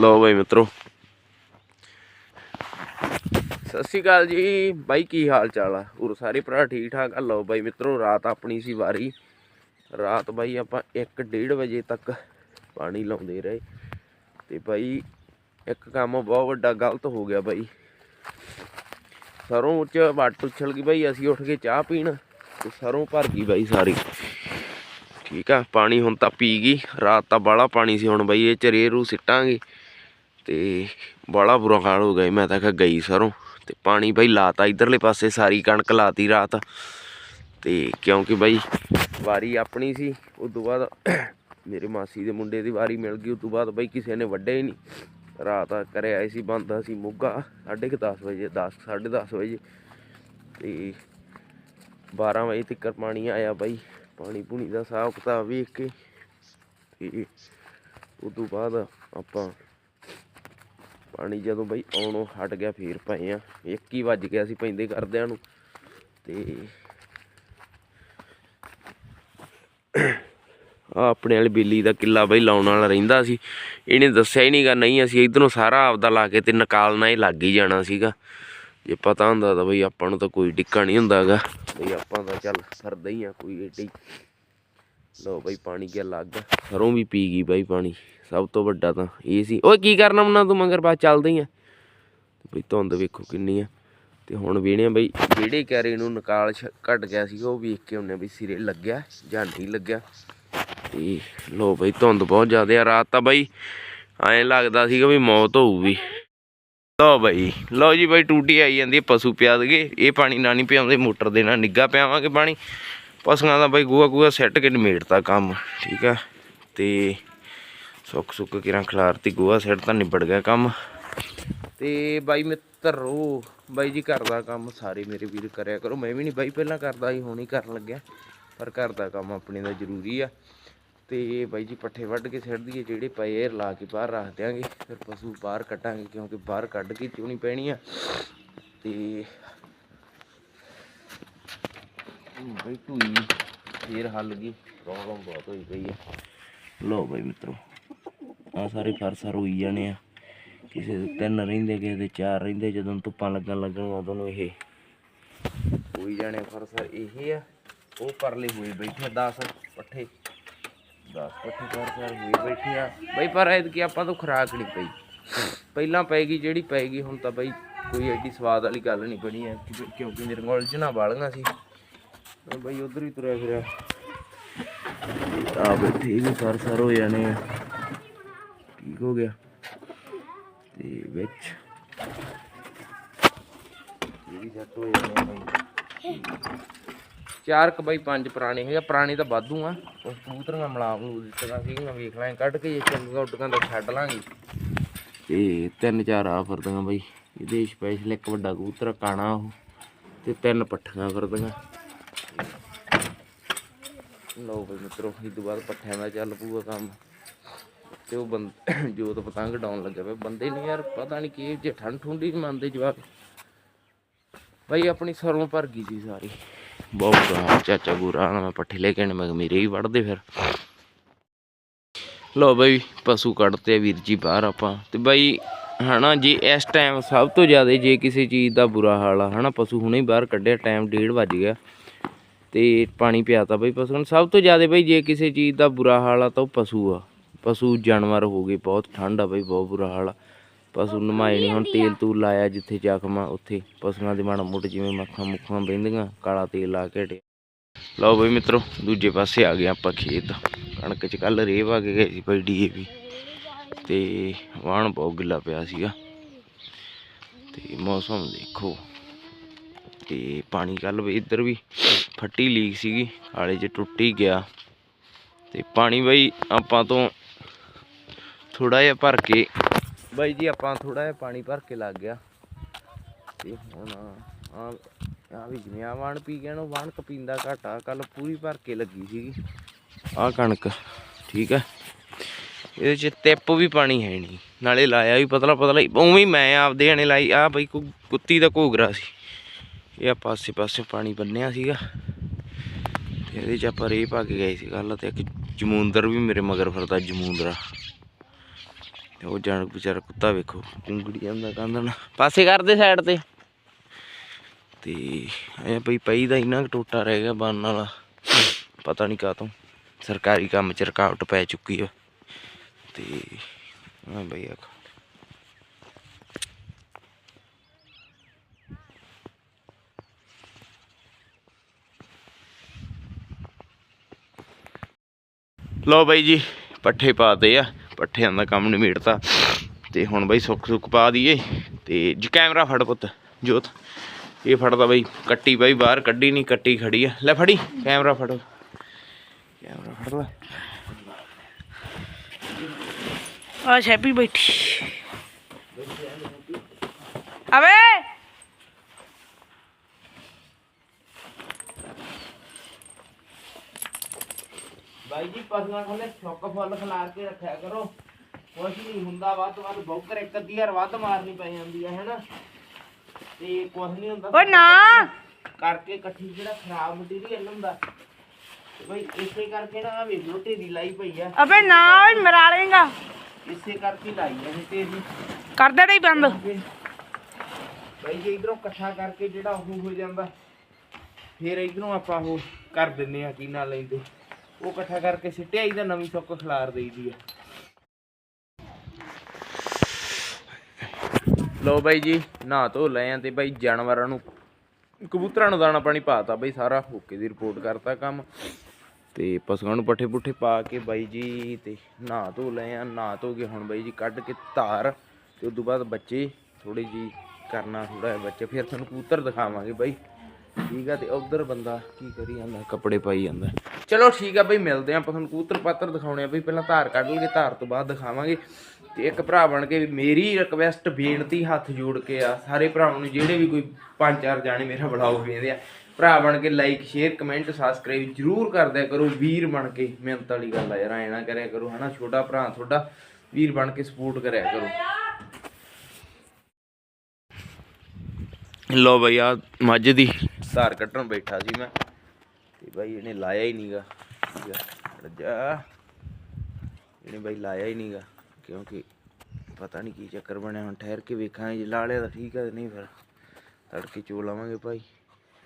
ਲਓ ਬਾਈ ਮਿੱਤਰੋ। ਸਤਿ ਸ਼੍ਰੀ ਅਕਾਲ ਜੀ। ਬਾਈ, ਕੀ ਹਾਲ ਚਾਲ ਆ? ਉਰ ਸਾਰੇ ਭਰਾ ਠੀਕ ਠਾਕ ਆ? ਲਓ ਬਾਈ ਮਿੱਤਰੋ, ਰਾਤ ਆਪਣੀ ਸੀ ਵਾਰੀ। ਰਾਤ ਬਾਈ ਆਪਾਂ 1:30 ਵਜੇ ਤੱਕ ਪਾਣੀ ਲਾਉਂਦੇ ਰਹੇ। ਤੇ ਬਾਈ, ਇੱਕ ਕੰਮ ਬਹੁਤ ਵੱਡਾ ਗਲਤ ਹੋ ਗਿਆ ਬਾਈ। ਸਰੋਂ ਚ ਵੱਟ ਉਛਲ ਗਈ ਬਾਈ, ਅਸੀਂ ਉੱਠ ਕੇ ਚਾਹ ਪੀਣ। ਤੇ ਸਰੋਂ ਭਰ ਗਈ ਬਾਈ ਸਾਰੀ। ਠੀਕ ਆ, ਪਾਣੀ ਹੁਣ ਤਾਂ ਪੀ ਗਈ। ਰਾਤ ਤਾਂ ਬਾਲਾ ਪਾਣੀ ਸੀ ਹੁਣ ਬਾਈ, ਇਹ ਚਰੇ ਰੇਹ ਰੂ ਸਿੱਟਾਂਗੇ। ਤੇ ਬਾਲਾ ਬੁਰਾ ਹਾਲ ਹੋ ਗਿਆ ਮੈਂ ਤਾਂ ਕਿਹਾ ਗਈ ਸਰੋਂ ਤੇ ਪਾਣੀ ਬਾਈ ਲਾਤਾ, ਇਧਰਲੇ ਪਾਸੇ ਸਾਰੀ ਕਣਕ ਲਾਤੀ ਰਾਤ। ਤੇ ਕਿਉਂਕਿ ਬਾਈ ਵਾਰੀ ਆਪਣੀ ਸੀ ਉਸ ਤੋਂ ਬਾਅਦ ਮੇਰੇ ਮਾਸੀ ਦੇ ਮੁੰਡੇ ਦੀ ਵਾਰੀ ਮਿਲ ਗਈ ਉਸ ਤੋਂ ਬਾਅਦ ਬਈ ਕਿਸੇ ਨੇ ਵੱਢਿਆ ਹੀ ਨਹੀਂ। ਰਾਤ ਆ ਕਰੇ ਆਏ ਸੀ, ਬੰਦਾ ਸੀ ਮੁੱਗਾ 10:30 ਵਜੇ 10 10:30 ਵਜੇ। ਤੇ 12 ਵਜੇ ਤੱਕ ਪਾਣੀ ਆਇਆ ਬਾਈ, ਪਾਣੀ ਪੂਣੀ ਦਾ ਹਿਸਾਬ ਕਿਤਾਬ ਵੇਖ ਕੇ। ਤੇ ਉਸ ਤੋਂ ਬਾਅਦ ਆਪਾਂ ਪਾਣੀ ਜਦੋਂ ਬਈ ਆਉਣੋਂ ਹਟ ਗਿਆ, ਫੇਰ ਪਏ ਆ। ਇੱਕ ਹੀ ਵੱਜ ਗਿਆ ਸੀ ਪੈਂਦੇ ਕਰਦਿਆਂ ਨੂੰ। ਤੇ ਆ ਆਪਣੇ ਵਾਲੀ ਬਿੱਲੀ ਦਾ ਕਿੱਲਾ ਬਈ ਲਾਉਣ ਵਾਲਾ ਰਹਿੰਦਾ ਸੀ। ਇਹਨੇ ਦੱਸਿਆ ਹੀ ਨਹੀਂਗਾ, ਨਹੀਂ ਅਸੀਂ ਇਧਰੋਂ ਸਾਰਾ ਆਪਦਾ ਲਾ ਕੇ ਤੇ ਨਿਕਾਲਣਾ ਹੀ ਲੱਗ ਹੀ ਜਾਣਾ ਸੀਗਾ। ਜੇ ਪਤਾ ਹੁੰਦਾ ਤਾਂ ਬਈ ਆਪਾਂ ਨੂੰ ਤਾਂ ਕੋਈ ਡਿੱਕਾ ਨਹੀਂ ਹੁੰਦਾਗਾ। ਬਈ ਆਪਾਂ ਤਾਂ ਚੱਲ ਸਰਦਾ ਹੀ ਆ, ਕੋਈ ਏਡੀ ਲੋ ਬਾਈ ਪਾਣੀ ਗਿਆ ਲੱਗ ਸਰੋਂ ਵੀ ਪੀ ਗਈ ਬਾਈ ਪਾਣੀ, ਸਭ ਤੋਂ ਵੱਡਾ ਤਾਂ ਇਹ ਸੀ। ਓਏ ਕੀ ਕਰਨਾ ਮੁੰਨਾ ਤੂੰ, ਮਗਰ ਬਾਅਦ ਚੱਲਦੇ ਆ। ਬਈ ਧੁੰਦ ਵੇਖੋ ਕਿੰਨੀ ਆ। ਤੇ ਹੁਣ ਵੇਣੇ ਬਈ ਜਿਹੜੇ ਕੈਰੇ ਨੂੰ ਨਿਕਾਲ ਛ- ਘਟ ਗਿਆ ਸੀ ਉਹ ਵੇਖ ਕੇ ਉਹਨੇ ਬਈ ਸਿਰੇ ਲੱਗਿਆ ਜਾਂ ਨਹੀਂ ਲੱਗਿਆ। ਤੇ ਲੋ ਬਈ ਧੁੰਦ ਬਹੁਤ ਜ਼ਿਆਦਾ ਆ, ਰਾਤ ਤਾਂ ਬਈ ਐਂ ਲੱਗਦਾ ਸੀਗਾ ਵੀ ਮੌਤ ਹੋਊਗੀ। ਲੋ ਬਈ ਲੋ ਜੀ ਬਈ ਟੂਟੀ ਆਈ ਜਾਂਦੀ ਪਸ਼ੂ ਪਿਆ ਦਗੇ ਇਹ ਪਾਣੀ ਨਾ ਨਹੀਂ ਪਿਆਉਂਦੇ, ਮੋਟਰ ਦੇ ਨਾਲ ਨਿੱਗਾ ਪਿਆਵਾਂਗੇ ਪਾਣੀ। ਪਸ਼ੂਆਂ ਦਾ ਬਾਈ ਗੂਆ ਗੂਆ ਸੈੱਟ ਕੇ ਨਿਮੇੜਤਾ ਕੰਮ, ਠੀਕ ਆ? ਤੇ ਸੁੱਕ ਸੁੱਕ ਕਿਰਾਂ ਖਲਾਰਤੀ ਗੋਆ ਸੈੱਟ ਤਾਂ ਨਿਬੜ ਗਿਆ ਕੰਮ। ਤੇ ਬਾਈ ਮਿੱਤਰੋ ਬਾਈ ਜੀ ਘਰ ਦਾ ਕੰਮ, ਸਾਰੇ ਮੇਰੇ ਵੀਰ ਕਰਿਆ ਕਰੋ। ਮੈਂ ਵੀ ਨਹੀਂ ਬਾਈ ਪਹਿਲਾਂ ਕਰਦਾ ਸੀ, ਹੁਣ ਹੀ ਕਰਨ ਲੱਗਿਆ। ਪਰ ਘਰ ਦਾ ਕੰਮ ਆਪਣੇ ਦਾ ਜ਼ਰੂਰੀ ਆ। ਤੇ ਬਾਈ ਜੀ ਪੱਠੇ ਵੱਢ ਕੇ ਸਿੱਟ ਦਈਏ, ਜਿਹੜੇ ਪਏ ਇਹ ਲਾ ਕੇ ਬਾਹਰ ਰੱਖ ਦਿਆਂਗੇ। ਫਿਰ ਪਸ਼ੂ ਬਾਹਰ ਕੱਢਾਂਗੇ, ਕਿਉਂਕਿ ਬਾਹਰ ਕੱਢ ਕੇ ਚੋਣੀ ਪੈਣੀ ਆ। ਤੇ ਬਈ ਟੂਈ ਫੇਰ ਹੱਲ ਗਈ। ਪ੍ਰੋਬਲਮ ਬਹੁਤ ਹੋਈ ਪਈ ਆ। ਲੋ ਬਈ ਮਿੱਤਰੋ ਆ ਸਾਰੇ ਫਰਸਰ ਹੋਈ ਜਾਣੇ ਆ। ਕਿਸੇ ਦੇ ਤਿੰਨ ਰਹਿੰਦੇ, ਕਿਸੇ ਦੇ ਚਾਰ ਰਹਿੰਦੇ, ਜਦੋਂ ਧੁੱਪਾਂ ਲੱਗਣ ਲੱਗਣ ਉਦੋਂ ਨੂੰ ਇਹ ਹੋਈ ਜਾਣੇ ਫਰਸਰ ਇਹ ਆ, ਉਹ ਪਰਲੇ ਹੋਏ ਬੈਠੇ 10 ਪੱਠੇ। 10 ਪੱਠੇ ਫਰਸਰ ਹੋਏ ਬੈਠੇ ਆ। ਬਈ ਪਰ ਐਤਕੀ ਆਪਾਂ ਤੋਂ ਖੁਰਾਕ ਨਹੀਂ ਪਈ। ਪਹਿਲਾਂ ਪੈਗੀ ਜਿਹੜੀ ਪੈਗੀ ਹੁਣ ਤਾਂ ਬਈ ਕੋਈ ਐਡੀ ਸਵਾਦ ਵਾਲੀ ਗੱਲ ਨਹੀਂ ਬਣੀ ਐ ਕਿਉਂਕਿ ਮੇਰੇ ਕੋਲ ਜਨਾ ਵਾਲੀਆਂ ਸੀ। ਬਈ ਉਧਰ ਹੀ ਤੁਰਿਆ ਫਿਰਿਆ। ਆ ਬੈਠੇ ਵੀ ਸਰ ਸਰ ਹੋ ਜਾਣੇ ਆ। ਠੀਕ ਹੋ ਗਿਆ। ਤੇ ਵਿੱਚ ਵੀ ਸੈੱਟ ਹੋ ਜਾਣੇ ਆ ਬਈ। ਚਾਰ ਕ ਬਈ ਪੰਜ ਪੁਰਾਣੇ ਹੈਗਾ ਪੁਰਾਣੇ ਤਾਂ ਵਾਧੂ ਆ। ਉਹ ਕਬੂਤਰੀਆਂ ਮਲਾ ਮਲੂ ਦਿੱਤੀਆਂ ਸੀਗੀਆਂ ਵੇਖ ਲਾਂ ਕੱਢ ਕੇ ਜੇ ਚੰਗੀਆਂ ਉੱਡੀਆਂ ਤਾਂ ਛੱਡ ਲਾਂਗੇ। ਤੇ ਤਿੰਨ ਚਾਰ ਆ ਫਿਰਦੀਆਂ ਬਈ। ਇਹਦੇ ਸਪੈਸ਼ਲ ਇੱਕ ਵੱਡਾ ਕਬੂਤਰ ਕਾਣਾ ਉਹ। ਤੇ ਤਿੰਨ ਪੱਠੀਆਂ ਫਿਰਦੀਆਂ। ਲਓ ਬਈ ਮਿੱਤਰੋ ਇਸ ਤੋਂ ਬਾਅਦ ਪੱਠਿਆਂ ਦਾ ਚੱਲ ਪੂਗਾ ਕੰਮ। ਤੇ ਉਹ ਬੰਦ ਜੋਤ ਪਤੰਗ ਡਾਉਣ ਲੱਗੇ ਪਿਆ। ਬੰਦੇ ਨੇ ਯਾਰ ਪਤਾ ਨਹੀਂ ਕੀ ਜੇ ਠੰਡ ਠੁੰਡੀ ਨਹੀਂ ਮੰਨਦੇ ਜਵਾਕ। ਭਾਈ ਆਪਣੀ ਸਰੋਂ ਭਰ ਗਈ ਸੀ ਸਾਰੀ। ਬਹੁਤ ਬੁਰਾ ਹਾਲ, ਚਾਚਾ ਬੁਰਾ ਨਾ ਮੈਂ ਪੱਠੇ ਲੈ ਕੇ ਆਣੇ ਮੈਂ ਮੇਰੇ ਹੀ ਵੜਦੇ ਫਿਰ। ਲੋ ਬਈ ਪਸ਼ੂ ਕੱਢਤੇ ਆ ਵੀਰ ਜੀ ਬਾਹਰ ਆਪਾਂ। ਤੇ ਬਈ ਹਨਾ ਜੀ ਇਸ ਟਾਈਮ ਸਭ ਤੋਂ ਜ਼ਿਆਦਾ ਜੇ ਕਿਸੇ ਚੀਜ਼ ਦਾ ਬੁਰਾ ਹਾਲ ਆ ਹਨਾ ਪਸ਼ੂ ਹੁਣੇ ਬਾਹਰ ਕੱਢਿਆ ਟਾਈਮ 1:30 ਵੱਜ ਗਿਆ। ਤੇ ਪਾਣੀ ਪਿਆਤਾ ਬਈ ਪਸ਼ੂ ਨੂੰ। ਸਭ ਤੋਂ ਜ਼ਿਆਦਾ ਬਈ ਜੇ ਕਿਸੇ ਚੀਜ਼ ਦਾ ਬੁਰਾ ਹਾਲ ਆ ਤਾਂ ਉਹ ਪਸ਼ੂ ਆ। ਪਸ਼ੂ ਜਾਨਵਰ ਹੋ ਗਏ ਬਹੁਤ ਠੰਡ ਆ ਬਈ ਬਹੁਤ ਬੁਰਾ ਹਾਲ ਆ। ਪਸ਼ੂ ਨਮਾਏ ਨਹੀਂ ਹੁਣ ਤੇਲ ਤੂਲ ਲਾਇਆ ਜਿੱਥੇ ਜ਼ਖਮ ਆ ਉੱਥੇ। ਪਸ਼ੂਆਂ ਦੇ ਮਾੜਾ ਮੋਟਾ ਜਿਵੇਂ ਮੱਖਾਂ ਮੁੱਖਾਂ ਬਹਿੰਦੀਆਂ ਕਾਲਾ ਤੇਲ ਲਾ ਕੇ ਹਟਿਆ ਲਓ ਬਈ ਮਿੱਤਰੋ ਦੂਜੇ ਪਾਸੇ ਆ ਗਏ ਆਪਾਂ ਖੇਤ। ਕਣਕ ਚ ਕੱਲ ਪਾ ਕੇ ਗਏ ਸੀ ਬਈ ਡੀਏਪੀ। ਤੇ ਵਾਣ ਬਹੁਤ ਗਿੱਲਾ ਪਿਆ ਸੀਗਾ। ਤੇ ਮੌਸਮ ਦੇਖੋ। ਤੇ ਪਾਣੀ ਕੱਲ ਵੀ ਇੱਧਰ ਵੀ ਫੱਟੀ ਲੀਕ ਸੀਗੀ, ਆਲੇ 'ਚ ਟੁੱਟ ਹੀ ਗਿਆ। ਤੇ ਪਾਣੀ ਬਾਈ ਆਪਾਂ ਤੋਂ ਥੋੜਾ ਜਿਹਾ ਭਰ ਕੇ, ਬਾਈ ਜੀ ਆਪਾਂ ਥੋੜਾ ਜਿਹਾ ਪਾਣੀ ਭਰ ਕੇ ਲੱਗ ਗਿਆ। ਤੇ ਹੁਣ ਆ ਆ ਵੀ ਜਿਵੇਂ ਆ ਵਾਣ ਪੀ ਗਿਆ ਨਾ ਵਾਣ ਕਪੀਂਦਾ ਘਾਟਾ ਕੱਲ ਪੂਰੀ ਭਰ ਕੇ ਲੱਗੀ ਸੀਗੀ। ਆ ਕਣਕ, ਠੀਕ ਹੈ ਇਹਦੇ ਚ ਤਿੱਪ ਵੀ ਪਾਣੀ ਹੈ ਨਹੀਂ। ਨਾਲੇ ਲਾਇਆ ਵੀ ਪਤਲਾ ਪਤਲਾ ਉਵੇਂ ਮੈਂ ਆਪਦੇ ਜਾਣੇ ਲਾਈ ਆ ਬਈ ਕੋ, ਕੁੱਤੀ ਦਾ ਘੋਗਰਾ ਸੀ। ਇਹ ਆ ਪਾਸੇ ਪਾਸੇ ਪਾਣੀ ਬੰਨਿਆ ਸੀਗਾ। ਇਹਦੇ ਚ ਆਪਾਂ ਰੇਹ ਪਾ ਕੇ ਗਏ ਸੀ ਕੱਲ ਤੇ ਇੱਕ ਜਮੂੰਦਰ ਵੀ ਮੇਰੇ ਮਗਰ ਫਿਰਦਾ ਜਮੂੰਦਰਾ। ਤੇ ਉਹ ਜਾਣ ਵਿਚਾਰਾ ਕੁੱਤਾ ਵੇਖੋ ਚੁੰਗੜੀ ਜਾਂਦਾ ਕੰਦਨ ਪਾਸੇ ਕਰਦੇ ਸਾਈਡ ਤੇ। ਤੇ ਇਹ ਬਈ ਪਈ ਦਾ ਇੰਨਾ ਕੁ ਟੋਟਾ ਰਹਿ ਗਿਆ ਬਣਨ ਵਾਲਾ। ਪਤਾ ਨਹੀਂ ਕਾਤੋਂ ਸਰਕਾਰੀ ਕੰਮ ਚ ਰੁਕਾਵਟ ਪੈ ਚੁੱਕੀ ਆ। ਤੇ ਆ ਬਈ ਆ ਲੋ ਬਾਈ ਜੀ, ਪੱਠੇ ਪਾਤੇ ਆ, ਪੱਠਿਆਂ ਦਾ ਕੰਮ ਨਿਮੇੜਤਾ ਤੇ ਹੁਣ ਬਾਈ ਸੁੱਕ ਸੁੱਕ ਪਾ ਦਈਏ। ਤੇ ਜੀ ਕੈਮਰਾ ਫੜ ਪੁੱਤ, ਜੋਤ। ਇਹ ਫੜਦਾ ਬਾਈ, ਕੱਟੀ ਬਾਈ ਬਾਹਰ, ਕੱਢੀ ਨਹੀਂ, ਕੱਟੀ ਖੜੀ ਆ। ਲੈ ਫੜੀ, ਕੈਮਰਾ ਫੜੋ। ਕੈਮਰਾ ਫੜ ਲੈ। ਆ ਸ਼ੈਪੀ ਬੈਠੀ। ਅਵੇ ਬਾਈ ਜੀ ਪਸ਼ੂਆਂ ਕੋਲੇ ਛੁੱਕ ਫੁੱਲ ਖਿਲਾਰ ਕੇ ਰੱਖਿਆ ਕਰੋ। ਕੁਛ ਨਹੀਂ ਹੁੰਦਾ ਵੱਧ ਤੋਂ ਵੱਧ ਬੌਕਰ ਇੱਕ ਅੱਧੀ ਵਾਰ ਵੱਧ ਮਾਰਨੀ ਪੈ ਜਾਂਦੀ ਹੈ ਹੈਨਾ? ਤੇ ਕੁਛ ਨਹੀਂ ਹੁੰਦਾ ਓ ਨਾ! ਕਰਕੇ ਇਕੱਠੀ ਜਿਹੜਾ ਖਰਾਬ ਮਟੀਰੀਅਲ ਹੁੰਦਾ ਤੇ ਬਈ ਇਸੇ ਕਰਕੇ ਨਾ ਵੇ ਲੋਟੇ ਦੀ ਲਾਈ ਪਈ ਆ। ਅਬੇ ਨਾ ਓਏ ਮਰਾ ਲੇਗਾ ਇਸੇ ਕਰਕੇ ਲਾਈ ਆ ਇਹ ਤੇ ਅਸੀਂ ਕਰ ਦੇ ਰਹੀ ਬੰਦ। ਬਈ ਜੇ ਇਧਰੋਂ ਇਕੱਠਾ ਕਰਕੇ ਜਿਹੜਾ ਉਹ ਹੋ ਜਾਂਦਾ ਫਿਰ ਇਧਰੋਂ ਆਪਾਂ ਉਹ ਕਰ ਦਿੰਨੇ ਆ ਕੀ ਨਾਲ ਲੈਂਦੇ। ਉਹ ਇਕੱਠਾ ਕਰਕੇ ਸਿੱਟਿਆ ਇਹਦਾ ਨਵੀਂ ਸੁੱਕ ਖਿਲਾਰ ਦੇਈਦੀ ਆ। ਲੋ ਬਾਈ ਜੀ, ਨਹਾ ਧੋ ਲਏ ਆ ਤੇ ਬਾਈ ਜਾਨਵਰਾਂ ਨੂੰ, ਕਬੂਤਰਾਂ ਨੂੰ ਦਾਣਾ ਪਾਣੀ ਪਾਤਾ ਬਾਈ ਸਾਰਾ, ਓਕੇ ਦੀ ਰਿਪੋਰਟ ਕਰਤਾ ਕੰਮ। ਤੇ ਪਸ਼ੂਆਂ ਨੂੰ ਪੱਠੇ ਪੁੱਠੇ ਪਾ ਕੇ ਬਾਈ ਜੀ ਤੇ ਨਹਾ ਧੋ ਲਏ ਆ। ਨਹਾ ਧੋ ਕੇ ਹੁਣ ਬਾਈ ਜੀ ਕੱਢ ਕੇ ਧਾਰ ਤੇ ਉਸ ਤੋਂ ਬਾਅਦ ਬੱਚੇ ਥੋੜੀ ਜੀ ਕਰਨਾ ਥੋੜਾ ਜਿਹਾ ਬੱਚੇ, ਫਿਰ ਤੁਹਾਨੂੰ ਕਬੂਤਰ ਦਿਖਾਵਾਂਗੇ ਬਾਈ। ਠੀਕ ਆ ਤੇ ਉਧਰ ਬੰਦਾ ਕੀ ਕਰੀ ਜਾਂਦਾ, ਕੱਪੜੇ ਪਾਈ ਜਾਂਦਾ। ਚਲੋ ਠੀਕ ਆ ਬਈ, ਮਿਲਦੇ ਆ ਆਪਾਂ ਤੁਹਾਨੂੰ ਕੂਤਰ ਪਾਤਰ ਦਿਖਾਉਣੇ ਆ ਬਈ, ਪਹਿਲਾਂ ਧਾਰ ਕੱਢ ਲਈਏ, ਧਾਰ ਤੋਂ ਬਾਅਦ ਦਿਖਾਵਾਂਗੇ। ਤੇ ਇੱਕ ਭਰਾ ਬਣ ਕੇ ਮੇਰੀ ਰਿਕਵੈਸਟ ਬੇਨਤੀ ਹੱਥ ਜੋੜ ਕੇ ਆ, ਸਾਰੇ ਭਰਾਵਾਂ ਨੂੰ ਜਿਹੜੇ ਵੀ ਕੋਈ ਪੰਜ ਚਾਰ ਜਾਣੇ ਮੇਰਾ ਬਲੌਗ ਵੇਖਦੇ ਆ, ਭਰਾ ਬਣ ਕੇ ਲਾਈਕ ਸ਼ੇਅਰ ਕਮੈਂਟ ਸਬਸਕ੍ਰਾਈਬ ਜਰੂਰ ਕਰ ਦਿਆ ਕਰੋ। ਵੀਰ ਬਣ ਕੇ ਮਿਹਨਤ ਵਾਲੀ ਗੱਲ ਆ ਯਾਰ, ਐ ਨਾ ਕਰਿਆ ਕਰੋ, ਹਨਾ? ਛੋਟਾ ਭਰਾ ਤੁਹਾਡਾ, ਵੀਰ ਬਣ ਕੇ ਸਪੋਰਟ ਕਰਿਆ ਕਰੋ। ਲੋ ਬਈ ਆ ਮੱਝ ਦੀ ਧਾਰ ਕੱਟਣ ਬੈਠਾ ਸੀ ਮੈਂ। ਤੇ ਬਾਈ ਇਹਨੇ ਲਾਇਆ ਹੀ ਨਹੀਂਗਾ ਜਾ ਇਹਨੇ ਬਾਈ ਲਾਇਆ ਹੀ ਨਹੀਂਗਾ ਕਿਉਂਕਿ ਪਤਾ ਨਹੀਂ ਕੀ ਚੱਕਰ ਬਣਿਆ, ਹੁਣ ਠਹਿਰ ਕੇ ਵੇਖਾਂਗੇ, ਜੇ ਲਾ ਲਿਆ ਤਾਂ ਠੀਕ ਹੈ ਨਹੀਂ ਫਿਰ ਤੜਕੇ ਚੋ ਲਾਵਾਂਗੇ ਭਾਈ,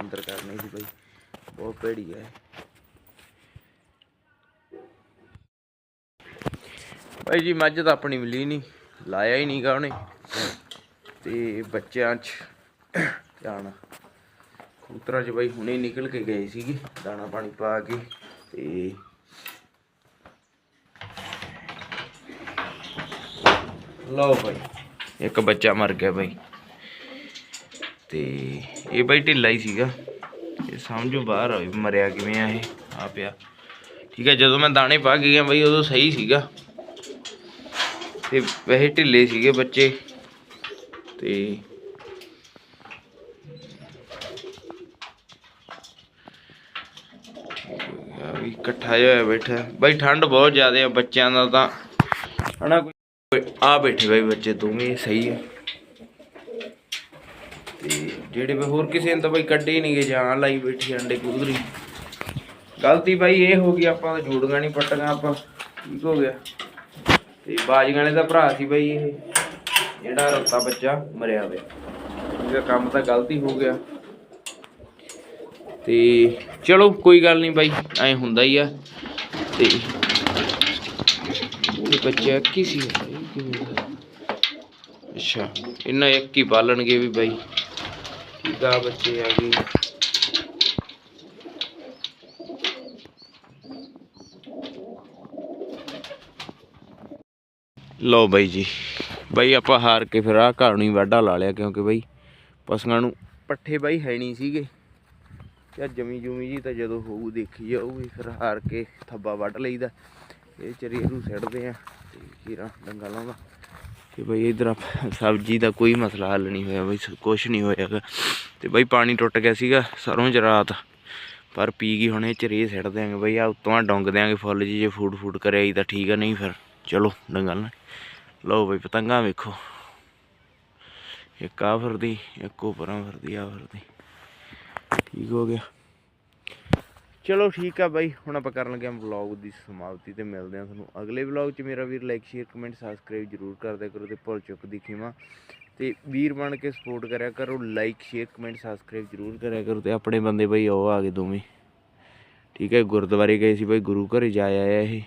ਅੰਦਰ ਕਰਨੀ ਸੀ ਭਾਈ। ਬਹੁਤ ਭੈੜੀ ਹੈ ਭਾਈ ਜੀ, ਮੱਝ ਤਾਂ ਆਪਣੀ ਮਿਲੀ ਨਹੀਂ ਲਾਇਆ ਹੀ ਨਹੀਂਗਾ ਉਹਨੇ। ਤੇ ਬੱਚਿਆਂ 'ਚ ਧਿਆਨ ਕਬੂਤਰਾਂ 'ਚ ਬਾਈ ਹੁਣੇ ਨਿਕਲ ਕੇ ਗਏ ਸੀਗੇ। ਦਾਣਾ ਪਾਣੀ ਪਾ ਕੇ ਤੇ ਲਓ ਬਾਈ, ਇੱਕ ਬੱਚਾ ਮਰ ਗਿਆ ਬਾਈ। ਤੇ ਇਹ ਬਾਈ ਢਿੱਲਾ ਹੀ ਸੀਗਾ। ਇਹ ਸਮਝੋ ਬਾਹਰ ਆ ਮਰਿਆ ਕਿਵੇਂ ਆ ਇਹ ਆ। ਪਿਆ ਠੀਕ ਹੈ ਜਦੋਂ ਮੈਂ ਦਾਣੇ ਪਾ ਕੇ ਗਿਆ ਬਾਈ, ਉਦੋਂ ਸਹੀ ਸੀਗਾ। ਤੇ ਵੈਸੇ ਢਿੱਲੇ ਸੀਗੇ ਬੱਚੇ। ਤੇ ਆ ਵੀ ਇਕੱਠਾ ਹੋਇਆ ਬੈਠਾ। ਬਾਈ ਠੰਡ ਬਹੁਤ ਜ਼ਿਆਦਾ ਆ ਬੱਚਿਆਂ ਦਾ ਤਾਂ। ਹਨਾ ਕੋਈ ਆ ਬੈਠੇ ਬਾਈ ਬੱਚੇ ਦੋਵੇਂ ਸਹੀ ਆ। ਤੇ ਜਿਹੜੇ ਵੀ ਹੋਰ ਕਿਸੇ ਨੇ ਤਾਂ ਬਾਈ ਕੱਢੇ ਹੀ ਨਹੀਂ ਜਾਂ ਲਾਈ ਬੈਠੀ ਅੰਡੇ ਕੁਦਰੀ। ਗਲਤੀ ਬਾਈ ਇਹ ਹੋ ਗਈ, ਆਪਾਂ ਤਾਂ ਜੋੜੀਆਂ ਨਹੀਂ ਪੱਟੀਆਂ ਆਪਾਂ, ਠੀਕ ਹੋ ਗਿਆ। ਤੇ ਬਾਜੀਆਂ ਵਾਲੇ ਦਾ ਭਰਾ ਸੀ ਬਾਈ ਇਹ, ਜਿਹੜਾ ਰੋਤਾ ਬੱਚਾ ਮਰਿਆ ਹੋਇਆ। ਇਹਦਾ ਕੰਮ ਤਾਂ ਗਲਤੀ ਹੋ ਗਿਆ। ਤੇ ਚਲੋ, ਕੋਈ ਗੱਲ ਨਹੀਂ ਬਾਈ, ਐ ਹੁੰਦਾ ਹੀ ਆ। ਤੇ ਇਹ ਬੱਚਾ ਕੀ ਸੀ ਅੱਛਾ, ਇਹਨਾਂ ਇੱਕ ਹੀ ਪਾਲਣਗੇ ਵੀ ਬਾਈ। ਠੀਕ ਬੱਚੇ ਆ ਗਏ? ਲਓ ਬਾਈ ਜੀ, ਬਾਈ ਆਪਾਂ ਹਾਰ ਕੇ ਫਿਰ ਆ ਘਰ ਨੂੰ ਹੀ ਵਾਢਾ ਲਾ ਲਿਆ, ਕਿਉਂਕਿ ਬਾਈ ਪਸ਼ੂਆਂ ਨੂੰ ਪੱਠੇ ਬਾਈ ਹੈ ਨਹੀਂ ਸੀਗੇ। ਤੇ ਜਮੀ ਜੁਮੀ ਜੀ ਤਾਂ ਜਦੋਂ ਹੋਊ ਦੇਖੀ ਜਾਊਗੀ, ਫਿਰ ਹਾਰ ਕੇ ਥੱਬਾ ਵੱਢ ਲਈਦਾ। ਇਹ ਚਰੀ ਨੂੰ ਸਿੱਟਦੇ ਆ ਤੇ ਕੀਰਾ ਡੰਗਾ ਲਾਉਂਦਾ। ਤੇ ਬਈ ਇਧਰ ਸਬਜ਼ੀ ਦਾ ਕੋਈ ਮਸਲਾ ਹੱਲ ਨਹੀਂ ਹੋਇਆ ਬਈ ਕੁਝ ਨਹੀਂ ਹੋਇਆ ਤੇ ਬਈ ਪਾਣੀ ਟੁੱਟ ਗਿਆ ਸੀਗਾ ਸਰੋਂ ਚ ਰਾਤ। ਪਰ ਪੀ ਗਈ ਹੁਣ ਇਹ ਚਰੇ ਰੇ ਸਿੱਟ ਦਿਆਂਗੇ ਬਈ ਆ ਉੱਤੋਂ ਡੋਂਗ ਦਿਆਂਗੇ ਫੁੱਲ ਜੀ, ਜੇ ਫੂਡ ਫੂਡ ਕਰਿਆ ਹੀ ਤਾਂ ਠੀਕ ਆ, ਨਹੀਂ ਫਿਰ ਚਲੋ ਡੰਗਾ ਲਾ ਲਓ ਬਈ ਪਤੰਗਾਂ ਵੇਖੋ। ਇੱਕ ਆ ਫਿਰਦੀ, ਇੱਕ ਉਹ ਪਰਾਂ ਫਿਰਦੀ ਆ ਫਿਰਦੀ। ਠੀਕ ਹੋ ਗਿਆ। ਚਲੋ ਠੀਕ ਆ ਬਾਈ, ਹੁਣ ਆਪਾਂ ਕਰਨ ਲੱਗੇ ਹਾਂ ਵਲੌਗ ਦੀ ਸਮਾਪਤੀ ਤੇ ਮਿਲਦੇ ਹਾਂ ਤੁਹਾਨੂੰ। ਅਗਲੇ ਵਲੌਗ 'ਚ ਮੇਰਾ ਵੀਰ ਲਾਈਕ ਸ਼ੇਅਰ ਕਮੈਂਟ ਸਬਸਕ੍ਰਾਈਬ ਜਰੂਰ ਕਰਦਿਆ ਕਰੋ ਤੇ ਭੁੱਲ ਚੁੱਕ ਦੀ ਖਿਮਾ। ਤੇ ਵੀਰ ਬਣ ਕੇ ਸਪੋਰਟ ਕਰਿਆ ਕਰੋ ਲਾਈਕ ਸ਼ੇਅਰ ਕਮੈਂਟ ਸਬਸਕ੍ਰਾਈਬ ਜਰੂਰ ਕਰਿਆ ਕਰੋ ਤੇ ਆਪਣੇ ਬੰਦੇ ਬਾਈ ਉਹ ਆ ਗਏ ਦੋਵੇਂ। ਠੀਕ ਹੈ, ਗੁਰਦੁਆਰੇ ਗਏ ਸੀ ਬਾਈ, ਗੁਰੂ ਘਰ ਜਾ ਆਇਆ ਇਹ।